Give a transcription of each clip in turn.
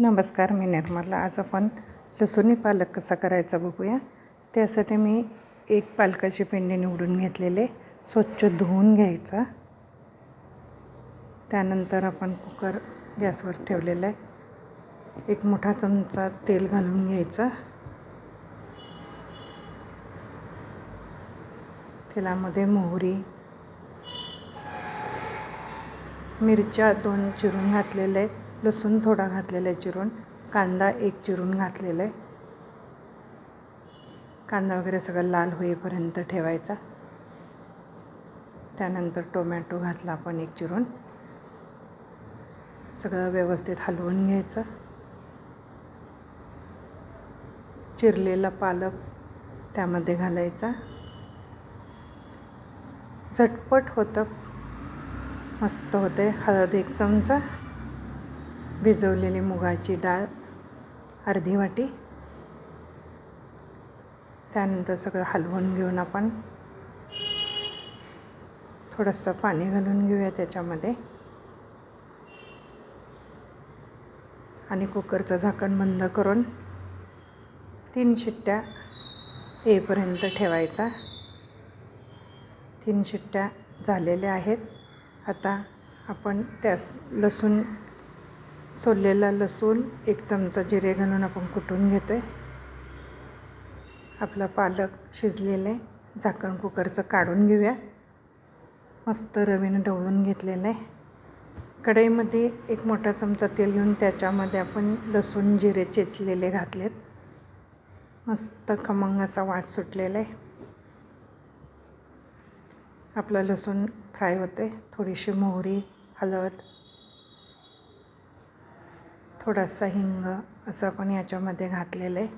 नमस्कार मी निर्मला. आज आपण लसुणी पालक कसा करायचा बघूया. त्यासाठी मी एक पालकाची पेंडी निवडून घेतलेले स्वच्छ धुवून घ्यायचा. त्यानंतर आपण कुकर गॅसवर ठेवलेला आहे. एक मोठा चमचा तेल घालून घ्यायचा. तेलामध्ये मोहरी मिरच्या दोन चिरून घातलेल्या आहेत. लसूण थोडा घातलेला आहे चिरून. कांदा एक चिरून घातलेला आहे. कांदा वगैरे सगळं लाल होईपर्यंत ठेवायचा. त्यानंतर टोमॅटो घातला आपण एक चिरून. सगळं व्यवस्थित हलवून घ्यायचं. चिरलेला पालक त्यामध्ये घालायचा. झटपट होतं. मस्त होते हळद एक चमचा. भिजवलेली मुगाची डाळ अर्धी वाटी. त्यानंतर सगळं हलवून घेऊन आपण थोडंसं पाणी घालून घेऊया त्याच्यामध्ये. आणि कुकरचं झाकण बंद करून तीन शिट्ट्या येईपर्यंत ठेवायचा. तीन शिट्ट्या झालेल्या आहेत. आता आपण त्यास लसूण सोललेला लसूण एक चमचा जिरे घालून आपण कुटून घेतो आहे आपला पालक शिजलेले झाकण कुकरचं काढून घेऊया. मस्त रवीनं ढवळून घेतलेलं. आहे कढईमध्ये एक मोठा चमचा तेल घेऊन त्याच्यामध्ये आपण लसूण जिरे चेचलेले घातलेत. मस्त खमंग असा वास सुटलेला आहे आपलं लसूण फ्राय होते थोडीशी मोहरी हळद थोडासा हिंग असं आपण याच्यामध्ये घातलेलं आहे.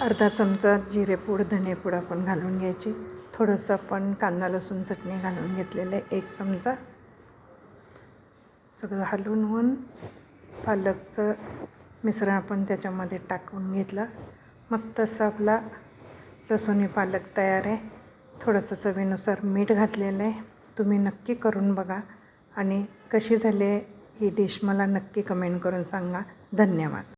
अर्धा चमचा जिरेपूड धनेपूड आपण घालून घ्यायची. थोडंसं आपण कांदा लसूण चटणी घालून घेतलेलं आहे एक चमचा. सगळं हलवून होऊन पालकचं मिश्रण आपण त्याच्यामध्ये टाकून घेतलं. मस्त असा आपला लसूणी पालक तयार आहे. थोडंसं चवीनुसार मीठ घातलेलं आहे. तुम्ही नक्की करून बघा. आणि कशी झाले ही डिश मला नक्की कमेंट करून सांगा. धन्यवाद.